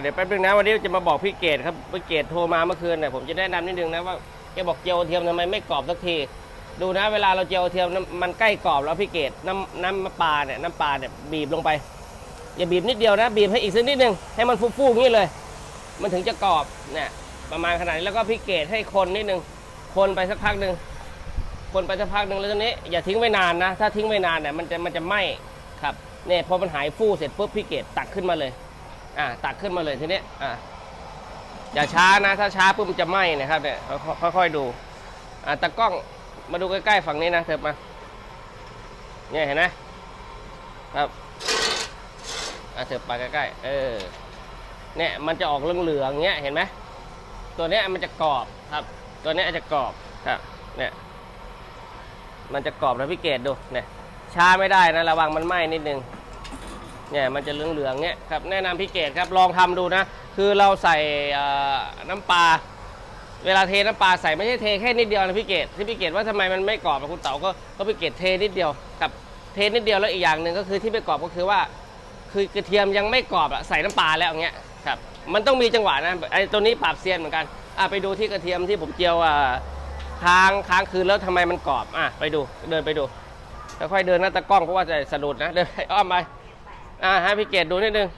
เดี๋ยวแป๊บนึงนะวันนี้จะมาบอกพี่เกดครับพี่เกดโทรมาเมื่อคืนเนี่ยผมจะแนะนำนิดนึงนะว่าแกบอกเจียวเทียมทำไมไม่กรอบสักที ดูนะเวลาเราเจียวเทียมมันใกล้กรอบแล้วพี่เกดน้ำน้ำปลาเนี่ยน้ำปลาเนี่ยบีบลงไป อย่าบีบนิดเดียวนะ บีบให้อีกสักนิดนึงให้มันฟูๆอย่างนี้เลย มันถึงจะกรอบเนี่ยประมาณขนาดนี้แล้วก็พี่เกดให้คนนิดนึงคนไปสักพักหนึ่งคนไปสักพักหนึ่งแล้วตอนนี้อย่าทิ้งไว้นานนะ ถ้าทิ้งไว้นานเนี่ยมันจะมันจะไหม้ครับเนี่ยพอมันหายฟูเสร็จปุ๊บพี่เกดตักขึ้นมาเลย อ่าตักขึ้นมาเลยทีนี้อ่าอย่าช้านะ ถ้าช้าปุ๊บมันจะไหม้นะครับเนี่ยค่อยๆค่อยดูอ่าตากล้องมาดูใกล้ๆฝั่งนี้นะเถิบมาเนี่ยเห็นไหมครับอ่าเถิบไปใกล้ๆเออเนี่ยมันจะออกเหลืองๆเงี้ยเห็นไหมตัวเนี้ยมันจะกรอบครับ ตัวเนี้ยจะกรอบครับเนี่ยมันจะกรอบนะพี่เกดดูเนี่ยช้าไม่ได้นะระวังมันไหม้นิดนึง เนี่ยมันจะเหลืองๆเนี่ยครับแนะนำพี่เกดครับลองทำดูนะ คือเราใส่น้ำปลาเวลาเทน้ำปลาใส่ไม่ใช่เทแค่นิดเดียวนะพี่เกดที่พี่เกดว่าทำไมมันไม่กรอบอะคุณเต๋าก็ก็พี่เกดเทนิดเดียวกับเทนิดเดียวแล้วอีกอย่างหนึ่งก็คือที่ไม่กรอบก็คือว่า คือกระเทียมยังไม่กรอบอะใส่น้ำปลาแล้วอย่างเงี้ยครับมันต้องมีจังหวะนะไอ้ตัวนี้ปรับเซียนเหมือนกันอะไปดูที่กระเทียมที่ผมเจียวอะค้างค้างคืนแล้วทำไมมันกรอบอะไปดูเดินไปดูค่อยๆเดินหน้าตะกล้องเพราะว่าจะสะดุดนะเดินอ้อมไป อ่าให้พี่เกดดูนิดนึง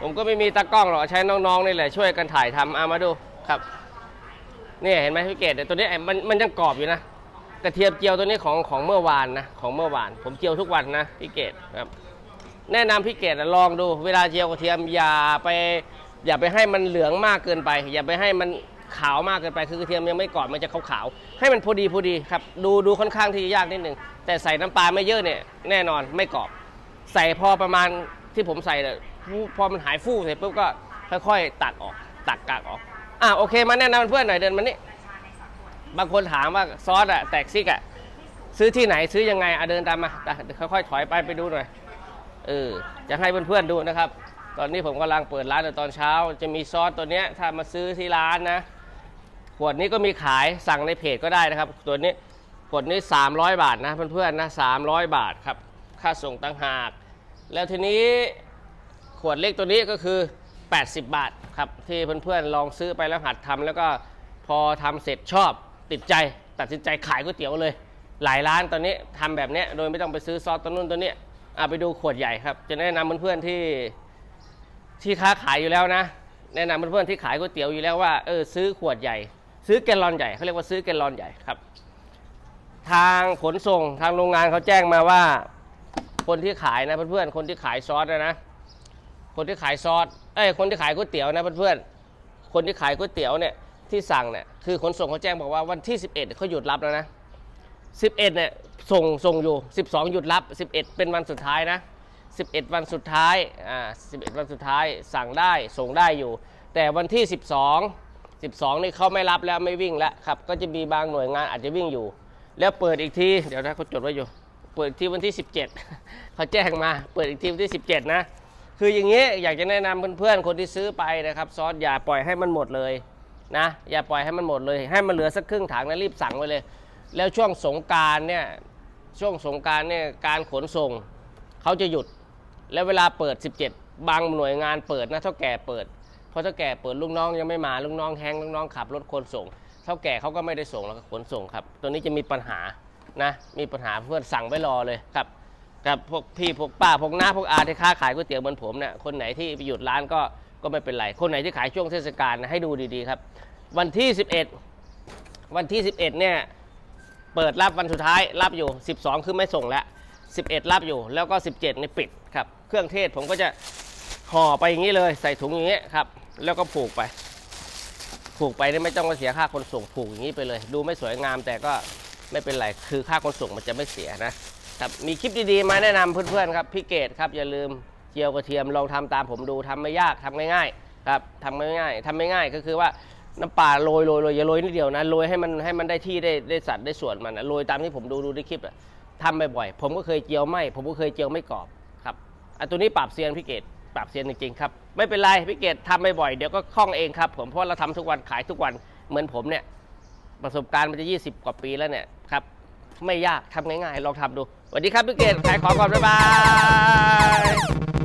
ผมก็ไม่มีตากล้องหรอกใช้น้องๆนี่แหละช่วยกันถ่ายทำเอามาดูครับนี่เห็นไหมพี่เกดเนี่ยตัวนี้มันมันยังกรอบอยู่นะ กระเทียมเจียวตัวนี้ของของเมื่อวานนะของเมื่อวาน ผมเจียวทุกวันนะพี่เกดครับ แนะนำพี่เกดลองดู เวลาเจียวกระเทียมอย่าไป อย่าไปให้มันเหลืองมากเกินไป อย่าไปให้มันขาวมากเกินไปคือกระเทียมยังไม่กรอบมันจะขาวๆให้มันพอดีพอดีครับ ดูดูค่อนข้างที่จะยากนิดนึงแต่ใส่น้ำปลาไม่เยอะเนี่ยแน่นอนไม่กรอบ ใส่พอประมาณที่ผมใส่เนี่ยพอมันหายฟูเสร็จปุ๊บก็ค่อยๆ ตักออก ตักกากออกอะโอเคมาแนะนำเพื่อนหน่อยเดินมานี่บางคนถามว่าซอสอะแตกซิกอะซื้อที่ไหนซื้อยังไงอะเดินตามมาค่อยๆถอยไปไปดูหน่อยเออจะให้เพื่อนๆดูนะครับ ตอนนี้ผมกำลังเปิดร้านในตอนเช้า จะมีซอสตัวเนี้ยถ้ามาซื้อที่ร้านนะขวดนี้ก็มีขายสั่งในเพจก็ได้นะครับ ตัวนี้ขวดนี้ 300 บาทนะเพื่อนๆนะ300 บาทครับ ค่าส่งต่างหาก แล้วทีนี้ขวดเล็กตัวนี้ก็คือ 80 บาทครับ ที่เพื่อนๆลองซื้อไปแล้วหัดทำแล้วก็พอทำเสร็จชอบติดใจ ตัดสินใจขายก๋วยเตี๋ยวเลย หลายร้านตอนนี้ทำแบบนี้โดยไม่ต้องไปซื้อซอสตัวนู้นตัวนี้ยอะไปดูขวดใหญ่ครับ จะแนะนำเพื่อนๆที่ที่ค้าขายอยู่แล้วนะ แนะนำเพื่อนๆที่ขายก๋วยเตี๋ยวอยู่แล้วว่าเออซื้อขวดใหญ่ ซื้อแกลลอนใหญ่เขาเรียกว่าซื้อแกลลอนใหญ่ครับ ทางขนส่งทางโรงงานเขาแจ้งมาว่า คนที่ขายนะเพื่อนๆคนที่ขายซอสนะนะ คนที่ขายซอสเอ้ยคนที่ขายก๋วยเตี๋ยวนะเพื่อนๆคนที่ขายก๋วยเตี๋ยวเนี่ยที่สั่งเนี่ยคือขนส่งเขาแจ้งบอกว่าวันที่ 11เขาหยุดรับแล้วนะ 11เนี่ยส่งส่งอยู่ 12 หยุดรับ 11 เป็นวันสุดท้ายนะ 11 วันสุดท้ายอ่า11 วันสุดท้ายสั่งได้ส่งได้อยู่ แต่วันที่ 12 12นี่เขาไม่รับแล้วไม่วิ่งแล้วครับก็จะมีบางหน่วยงานอาจจะวิ่งอยู่ แล้วเปิดอีกที เดี๋ยวนะเขาจดไว้อยู่ เปิดอีกทีวันที่ 17เขาแจ้งมาเปิดอีกทีวันที่ 17 นะ คืออย่างนี้อยากจะแนะนำเพื่อนๆคนที่ซื้อไปนะครับ ซอสอย่าปล่อยให้มันหมดเลยนะอย่าปล่อยให้มันหมดเลย ให้มันเหลือสักครึ่งถังนะรีบสั่งไว้เลย แล้วช่วงสงการเนี่ยช่วงสงการเนี่ยการขนส่งเขาจะหยุด แล้วเวลาเปิด 17 บางหน่วยงานเปิดนะเท่าแก่เปิดเพราะเท่าแก่เปิดลูกน้องยังไม่มาลูกน้องแฮงลูกน้องขับรถคนส่งเท่าแก่เขาก็ไม่ได้ส่งแล้วก็ขนส่งครับ ตัวนี้จะมีปัญหา นะมีปัญหาเพื่อนสั่งไว้รอเลยครับกับพวกพี่พวกป้าพวกน้าพวกอาที่ค้าขายก๋วยเตี๋ยวเหมือนผมเนี่ยคนไหนที่ไปหยุดร้านก็ก็ไม่เป็นไร คนไหนที่ขายช่วงเทศกาลนะให้ดูดีๆครับ วันที่ 11 วันที่ 11เนี่ยเปิดรับวันสุดท้ายรับอยู่ 12 คือไม่ส่งแล้ว 11 รับอยู่แล้วก็ 17นี่ปิดครับเครื่องเทศผมก็จะห่อไปอย่างนี้เลยใส่ถุงอย่างนี้ครับแล้วก็ผูกไป ผูกไปนี่ไม่ต้องมาเสียค่าขนส่งผูกอย่างนี้ไปเลย ดูไม่สวยงามแต่ก็ ไม่เป็นไร คือค่าขนส่งมันจะไม่เสียนะครับมีคลิปดีๆมาแนะนำเพื่อนๆครับพี่เกดครับอย่าลืมเจียวกระเทียมลองทำตามผมดูทำไม่ยากทำง่ายๆครับทำง่ายๆทำไม่ง่ายก็คือว่าน้ำปลาโรยโรยโรยอย่าโรยนิดเดียวนะโรยให้มันให้มันได้ที่ได้ได้สัดได้ส่วนมันนะโรยตามที่ผมดูดูในคลิปอะทำบ่อยๆผมก็เคยเจียวไม่ผมก็เคยเจียวไม่กรอบครับอันตัวนี้ปรับเซียนพี่เกดปรับเซียนจริงๆครับไม่เป็นไรพี่เกดทำบ่อยๆเดี๋ยวก็คล่องเองครับผมเพราะเราทำทุกวันขายทุกวันเหมือนผมเนี่ย ประสบการณ์มันจะ 20 กว่าปีแล้วเนี่ยครับ ไม่ยากทำง่ายๆ ลองทำดูสวัสดีครับพี่เกดขายของก่อน บ๊ายบาย